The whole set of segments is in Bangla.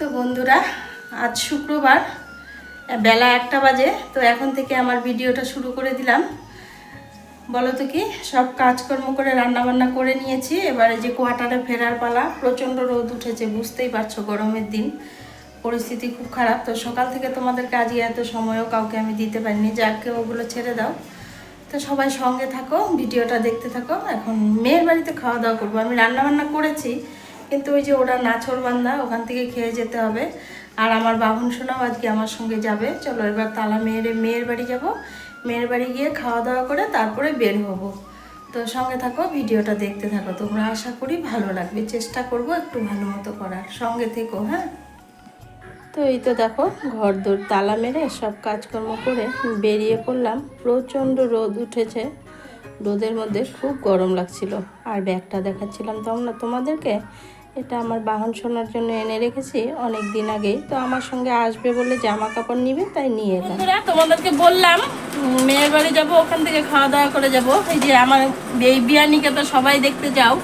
তো বন্ধুরা, আজ শুক্রবার, বেলা একটা বাজে, তো এখন থেকে আমার ভিডিওটা শুরু করে দিলাম। বলো তো কি, সব কাজকর্ম করে রান্নাবান্না করে নিয়েছি, এবারে যে কোয়ার্টারে ফেরার পালা, প্রচণ্ড রোদ উঠেছে, বুঝতেই পারছ গরমের দিন, পরিস্থিতি খুব খারাপ। তো সকাল থেকে তোমাদের কাজে এত সময়ও কাউকে আমি দিতে পারিনি, যাকে ওগুলো ছেড়ে দাও। তো সবাই সঙ্গে থাকো, ভিডিওটা দেখতে থাকো, এখন মেয়ের বাড়িতে খাওয়া দাওয়া করব। আমি রান্নাবান্না করেছি কিন্তু ওই যে ওরা নাছর বান্ধা ওখান থেকে খেয়ে যেতে হবে। আর আমার বাহন শোনাও আজকে আমার সঙ্গে যাবে। চলো এবার তালা মেয়ের মেয়ের বাড়ি যাব। মেয়ের বাড়ি গিয়ে খাওয়া দাওয়া করে তারপরে বের হব। তো সঙ্গে থাকো, ভিডিওটা দেখতে থাকো। তোমরা আশা করি ভালো লাগবে। চেষ্টা করব একটু ভালো মতো করার। সঙ্গে থেকো হ্যাঁ? তো এই তো দেখো, ঘর দৌড় তালা মেরে সব কাজকর্ম করে বেরিয়ে পড়লাম। প্রচণ্ড রোদ উঠেছে। রোদের মধ্যে খুব গরম লাগছিল। আর ব্যাগটা দেখাচ্ছিলাম তোমরা তোমাদেরকে? এটা আমার বাহন শোনার জন্য এনে রেখেছি অনেক দিন আগেই। তো আমার সঙ্গে আসবে বলে জামা কাপড় নিবে, তাই নিয়ে এলাম। তোমাদেরকে বললাম মেয়ের বাড়ি যাব, ওখান থেকে খাওয়া দাওয়া করে যাব। এই যে আমার এই বিয়ানিকে তো সবাই দেখতে যাও।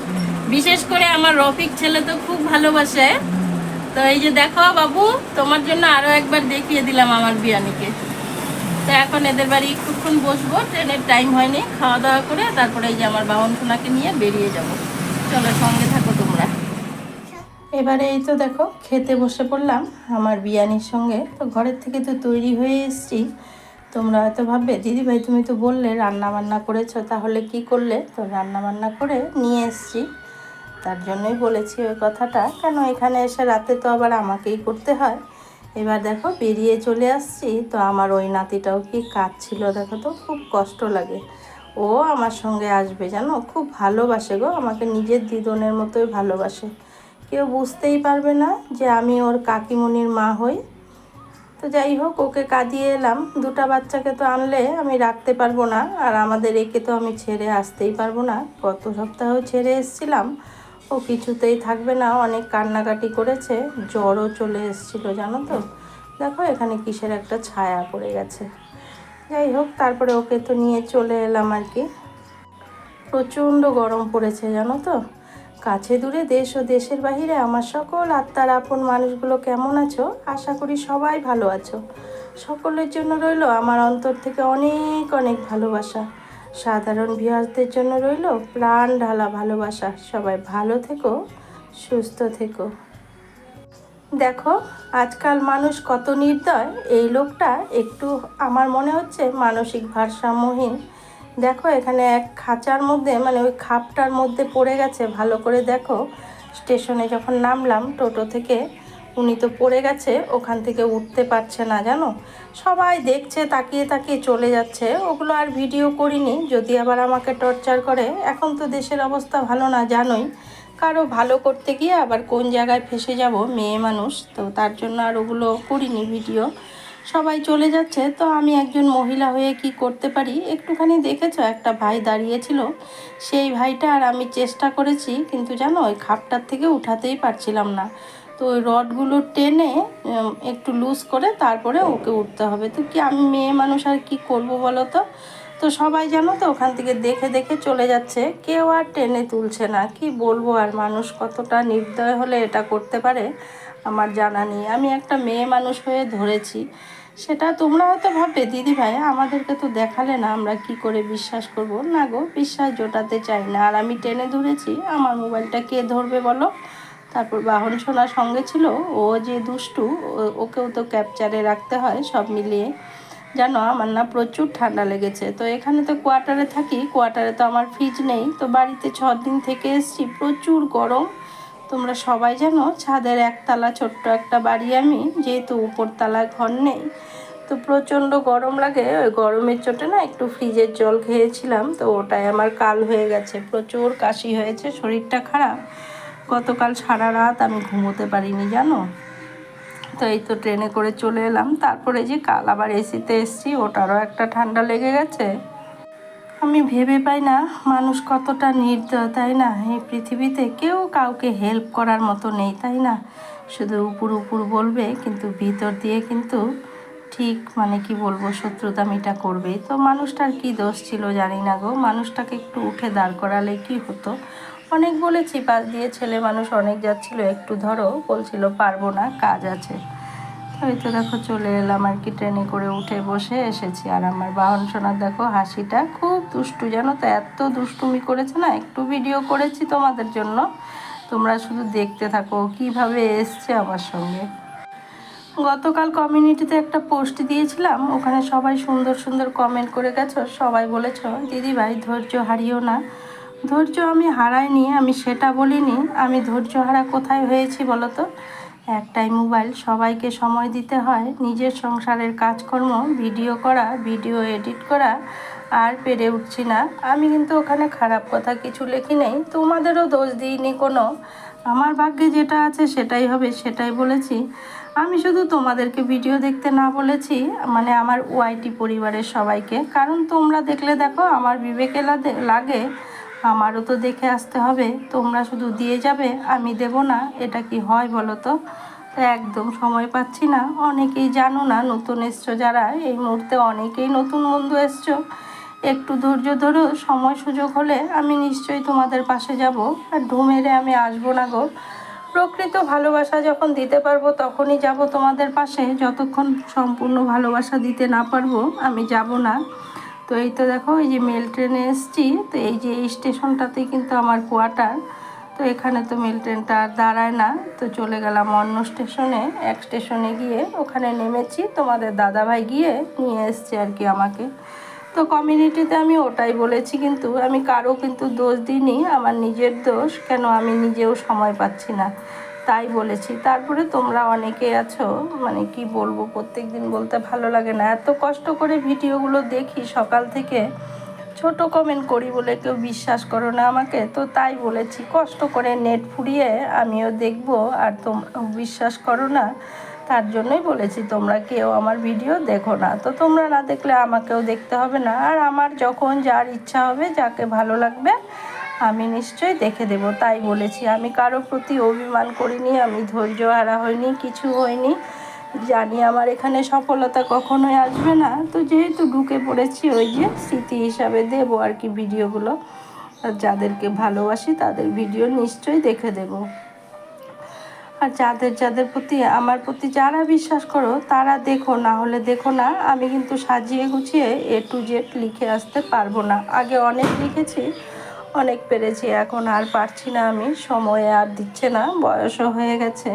বিশেষ করে আমার রফিক ছেলে তো খুব ভালোবাসে। তো এই যে দেখো বাবু, তোমার জন্য আরও একবার দেখিয়ে দিলাম আমার বিয়ানিকে। তো এখন এদের বাড়ি একটুক্ষণ বসবো, ট্রেনের টাইম হয়নি। খাওয়া দাওয়া করে তারপরে এই যে আমার বাহন সোনাকে নিয়ে বেরিয়ে যাব। চলো সঙ্গে থাকো। এবারে এই তো দেখো, খেতে বসে পড়লাম আমার বিয়ানির সঙ্গে। তো ঘরের থেকে তো তৈরি হয়ে এসেছি। তোমরা হয়তো ভাববে দিদি ভাই তুমি তো বললে রান্না বান্না করেছ, তাহলে কি করলে? তো রান্না বান্না করে নিয়ে এসেছি। তার জন্যই বলেছি ওই কথাটা, কেন এখানে এসে রাতে তো আবার আমাকেই করতে হয়। এবার দেখো, বেরিয়ে চলে আসছি। তো আমার ওই নাতিটাও কি কাজ ছিল দেখো তো, খুব কষ্ট লাগে। ও আমার সঙ্গে আসবে, জানো? খুব ভালোবাসে গো, আমাকে নিজের দিদনের মতোই ভালোবাসে। কেউ বুঝতেই পারবে না যে আমি ওর কাকিমণির মা হই। তো যাই হোক, ওকে কাঁদিয়ে এলাম। দুটা বাচ্চাকে তো আনলে আমি রাখতে পারব না, আর আমাদের একে তো আমি ছেড়ে আসতেই পারব না। গত সপ্তাহেও ছেড়ে এসেছিলাম, ও কিছুতেই থাকবে না, অনেক কান্নাকাটি করেছে, জ্বরও চলে এসেছিল, জানো তো। দেখো এখানে কিসের একটা ছায়া পড়ে গেছে। যাই হোক, তারপরে ওকে তো নিয়ে চলে এলাম আর কি। প্রচণ্ড গরম পড়েছে, জানো তো। কাছে দূরে দেশ ও দেশের বাহিরে আমার সকল আত্মার আপন মানুষগুলো কেমন আছো? আশা করি সবাই ভালো আছো। সকলের জন্য রইল আমার অন্তর থেকে অনেক অনেক ভালোবাসা। সাধারণ ভিউয়ার্সদের জন্য রইল প্রাণ ঢালা ভালোবাসা। সবাই ভালো থেকো, সুস্থ থেকো। দেখো, আজকাল মানুষ কত নির্দয়। এই লোকটা একটু আমার মনে হচ্ছে মানসিক ভারসাম্যহীন। দেখো, এখানে এক খাঁচার মধ্যে মানে ওই খাপটার মধ্যে পড়ে গেছে, ভালো করে দেখো। স্টেশনে যখন নামলাম, টোটো থেকে উনি তো পড়ে গেছে, ওখান থেকে উঠতে পারছে না, জানো? সবাই দেখছে, তাকিয়ে তাকিয়ে চলে যাচ্ছে। ওগুলো আর ভিডিও করিনি, যদি আবার আমাকে টর্চার করে। এখন তো দেশের অবস্থা ভালো না, জানোই। কারও ভালো করতে গিয়ে আবার কোন জায়গায় ফেসে যাব, মেয়ে মানুষ, তো তার জন্য আর ওগুলো করিনি ভিডিও। সবাই চলে যাচ্ছে, তো আমি একজন মহিলা হয়ে কি করতে পারি? একটুখানি দেখেছ, একটা ভাই দাঁড়িয়েছিল। সেই ভাইটা আর আমি চেষ্টা করেছি, কিন্তু জানো, ওই খাপটার থেকে উঠাতেই পারছিলাম না। তো ওই রডগুলো টেনে একটু লুজ করে তারপরে ওকে উঠতে হবে। তো কি আমি মেয়ে মানুষ আর কি করব বলো তো? তো সবাই জানো তো, ওখান থেকে দেখে দেখে চলে যাচ্ছে। কেউ আর টেনে তুলছে না। কি বলব আর, মানুষ কতটা নির্দয় হলে এটা করতে পারে? আমার জানা নেই। আমি একটা মেয়ে মানুষ হয়ে ধরেছি। সেটা তোমরা হয়তো ভাববে, দিদি ভাই, আমাদেরকে তো দেখালে না, আমরা কি করে বিশ্বাস করব? না গো, বিশ্বাস জোটাতে চাই না। আর আমি টেনে ধরেছি, আমার মোবাইলটা কে ধরবে বলো? তারপর বাহন সোনার সঙ্গে ছিল, ও যে দুষ্টু ওকেও তো ক্যাপচারে রাখতে হয় সব মিলিয়ে। জানো আমার না প্রচুর ঠান্ডা লেগেছে। তো এখানে তো কোয়ার্টারে থাকি, কোয়ার্টারে তো আমার ফ্রিজ নেই। তো বাড়িতে ছ দিন থেকে এসেছি, প্রচুর গরম। তোমরা সবাই জানো, ছাদের একতলা ছোট্ট একটা বাড়ি আমি, যেহেতু উপরতলায় ঘর নেই। তো প্রচণ্ড গরম লাগে, ওই গরমের চোটে না একটু ফ্রিজের জল খেয়েছিলাম, তো ওটাই আমার কাল হয়ে গেছে। প্রচুর কাশি হয়েছে, শরীরটা খারাপ। গতকাল সারা রাত আমি ঘুমোতে পারিনি, জানো? তো এই তো ট্রেনে করে চলে এলাম। তারপরে যে কাল আবার এসিতে এসছি, ওটারও একটা ঠান্ডা লেগে গেছে। আমি ভেবে পাই না, মানুষ কতটা নির্দয়, তাই না? এই পৃথিবীতে কেউ কাউকে হেল্প করার মতো নেই, তাই না? শুধু উপর উপর বলবে, কিন্তু ভিতর দিয়ে কিন্তু ঠিক মানে কি বলব, শত্রুতামিটা করবেই। তো মানুষটার কি দোষ ছিল জানি না গো। মানুষটাকে একটু উঠে দাঁড় করালে কি হতো? অনেক বলেছি পাশ দিয়ে ছেলে মানুষ অনেক যাচ্ছিল। একটু ধরো, বলছিল, পারব না, কাজ আছে। ওই তো দেখো, চলে এলাম আর কি ট্রেনে করে উঠে বসে এসেছি। আর আমার বাহন সোনার দেখো, হাসিটা খুব দুষ্টু, জানো তো, এত দুষ্টুমি করেছে না, একটু ভিডিও করেছি তোমাদের জন্য। তোমরা শুধু দেখতে থাকো, কীভাবে এসছে আমার সঙ্গে। গতকাল কমিউনিটিতে একটা পোস্ট দিয়েছিলাম, ওখানে সবাই সুন্দর সুন্দর কমেন্ট করে গেছো। সবাই বলেছ দিদি ভাই ধৈর্য হারিও না। ধৈর্য আমি হারাইনি, আমি সেটা বলিনি। আমি ধৈর্য হারা কোথায় হয়েছি বলো তো একটাই মোবাইল, সবাইকে সময় দিতে হয়। নিজের সংসারের কাজকর্ম, ভিডিও করা, ভিডিও এডিট করা, আর পেরে উঠছি না। আমি কিন্তু ওখানে খারাপ কথা কিছু লেখি নেই। তোমাদেরও দোষ দিইনি কোনো। আমার ভাগ্যে যেটা আছে সেটাই হবে, সেটাই বলেছি। আমি শুধু তোমাদেরকে ভিডিও দেখতে না বলেছি মানে আমার ওয়াইটি পরিবারের সবাইকে। কারণ তোমরা দেখলে দেখো, আমার বিবেকে লাগে আমারও তো দেখে আসতে হবে, তোমরা শুধু দিয়ে যাবে, আমি দেব না, এটা কি হয় বলো তো? একদম সময় পাচ্ছি না, অনেকেই জানো না, নতুন এসছো যারা, এই মুহূর্তে অনেকেই নতুন বন্ধু এসছো। একটু ধৈর্য ধরো, সময় সুযোগ হলে আমি নিশ্চয়ই তোমাদের পাশে যাব, আর ঢুমেরে আমি আসব না গো। প্রকৃত ভালোবাসা যখন দিতে পারব, তখনই যাব তোমাদের পাশে, যতক্ষণ সম্পূর্ণ ভালোবাসা দিতে না পারব, আমি যাব না। তো এই তো দেখো, এই যে মেল ট্রেনে এসছি, তো এই যে এই স্টেশনটাতেই কিন্তু আমার কোয়ার্টার তো এখানে তো মেল ট্রেনটা আর দাঁড়ায় না, তো চলে গেলাম অন্য স্টেশনে, এক স্টেশনে গিয়ে ওখানে নেমেছি, তোমাদের দাদাভাই গিয়ে নিয়ে এসছে আর কি আমাকে। তো কমিউনিটিতে আমি ওটাই বলেছি কিন্তু, আমি কারও কিন্তু দোষ দিইনি, আমার নিজের দোষ, কেন আমি নিজেও সময় পাচ্ছি না। তাই বলেছি। তারপরে তোমরা অনেকে আছো মানে কি বলব প্রত্যেক দিন বলতে ভালো লাগে না। এত কষ্ট করে ভিডিওগুলো দেখি সকাল থেকে। ছোট কমেন্ট করি বলে কেউ বিশ্বাস করো না আমাকে। তো তাই বলেছি, কষ্ট করে নেট ফুরিয়ে আমিও দেখব। আর তোমরাও বিশ্বাস করো না, তার জন্যই বলেছি, তোমরা কেউ আমার ভিডিও দেখো না। তো তোমরা না দেখলে আমাকেও দেখতে হবে না। আর আমার যখন যার ইচ্ছা হবে, যাকে ভালো লাগবে আমি নিশ্চয়ই দেখে দেব, তাই বলেছি। আমি কারও প্রতি অভিমান করিনি, আমি ধৈর্য হারা হয়নি কিছু হয়নি জানি আমার এখানে সফলতা কখনোই আসবে না। তো যেহেতু ঢুকে পড়েছি ওই যে স্মৃতি হিসাবে দেবো আর কি ভিডিওগুলো যাদেরকে ভালোবাসি তাদের ভিডিও নিশ্চয়ই দেখে দেবো। আর যাদের যাদের প্রতি, আমার প্রতি যারা বিশ্বাস করো, তারা দেখো, না হলে দেখো না, আমি কিন্তু সাজিয়ে গুছিয়ে এ টু জেড লিখে আসতে পারব না। আগে অনেক লিখেছি অনেক পেরেছি, এখন আর পারছি না আমি। সময় আর দিচ্ছে না, বয়সও হয়ে গেছে।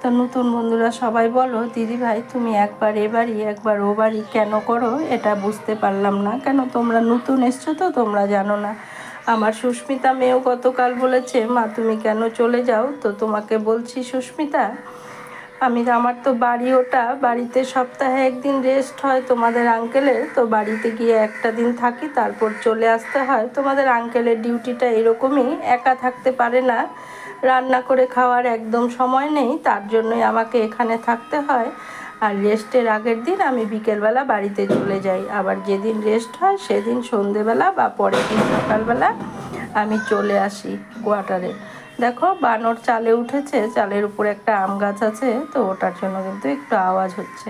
তো নতুন বন্ধুরা সবাই বলো, দিদি ভাই, তুমি একবার এ বাড়ি, একবার ও বাড়ি কেন করো? এটা বুঝতে পারলাম না। কেন তোমরা নতুন এসছো তো তোমরা জানো না। আমার সুস্মিতা মেয়েও গতকাল বলেছে, মা, তুমি কেন চলে যাও? তো তোমাকে বলছি, সুস্মিতা আমি আমার তো বাড়ি ওটা, বাড়িতে সপ্তাহে একদিন রেস্ট হয় তোমাদের আঙ্কেলের তো বাড়িতে গিয়ে একটা দিন থাকি, তারপর চলে আসতে হয়। তোমাদের আঙ্কেলের ডিউটিটা এরকমই, একা থাকতে পারে না। রান্না করে খাওয়ার একদম সময় নেই, তার জন্যই আমাকে এখানে থাকতে হয়। আর রেস্টের আগের দিন আমি বিকেলবেলা বাড়িতে চলে যাই। আবার যেদিন রেস্ট হয়, সেদিন সন্ধেবেলা বা পরের দিন সকালবেলা আমি চলে আসি কোয়ার্টারে দেখো বানর চালে উঠেছে, চালের উপরে একটা আম গাছ আছে, তো ওটার জন্য কিন্তু একটু আওয়াজ হচ্ছে।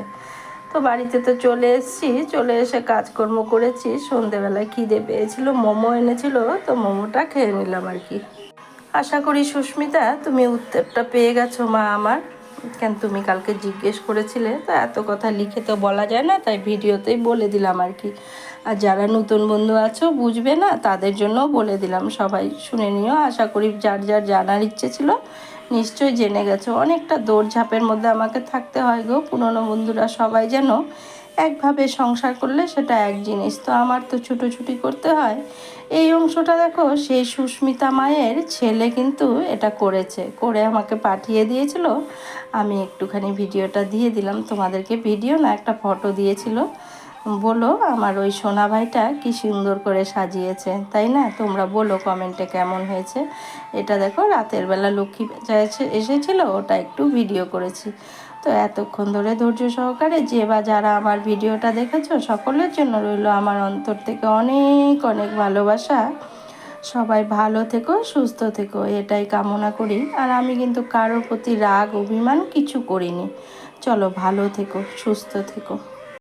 তো বাড়িতে তো চলে এসেছি, চলে এসে কাজকর্ম করেছি, সন্ধেবেলায় খিদে পেয়েছিল, মোমো এনেছিল, তো মোমোটা খেয়ে নিলাম আর কি। আশা করি সুস্মিতা, তুমি উত্তরটা পেয়ে গেছো মা আমার। কেন তুমি কালকে জিজ্ঞেস করেছিলে, তো এত কথা লিখে তো বলা যায় না, তাই ভিডিওতেই বলে দিলাম আর কি। আর যারা নতুন বন্ধু আছো, বুঝবে না? তাদের জন্য বলে দিলাম, সবাই শুনে নিও। আশা করি যার যার জানার ইচ্ছে ছিল, নিশ্চয়ই জেনে গেছো। অনেকটা দৌড়ঝাঁপের মধ্যে আমাকে থাকতে হয় গো। পুরনো বন্ধুরা সবাই যেন একভাবে সংসার করলে সেটা এক জিনিস। তো আমার তো ছুটোছুটি করতে হয়। এই অংশটা দেখো সেই সুস্মিতা মায়ের ছেলে কিন্তু এটা করেছে। করে আমাকে পাঠিয়ে দিয়েছিল। আমি একটুখানি ভিডিওটা দিয়ে দিলাম। তোমাদেরকে ভিডিও না, একটা ফটো দিয়েছিল। বলো, আমার ওই সোনা ভাইটা কি সুন্দর করে সাজিয়েছে, তাই না? তোমরা বলো কমেন্টে কেমন হয়েছে। এটা দেখো, রাতের বেলা লক্ষ্মী এসেছিল, ওটা একটু ভিডিও করেছি। তো এতক্ষণ ধরে ধৈর্য সহকারে যে বা যারা আমার ভিডিওটা দেখেছ, সকলের জন্য রইল আমার অন্তর থেকে অনেক অনেক ভালোবাসা। সবাই ভালো থেকো, সুস্থ থেকো, এটাই কামনা করি। আর আমি কিন্তু কারোর প্রতি রাগ, অভিমান কিছু করিনি। চলো ভালো থেকো, সুস্থ থেকো।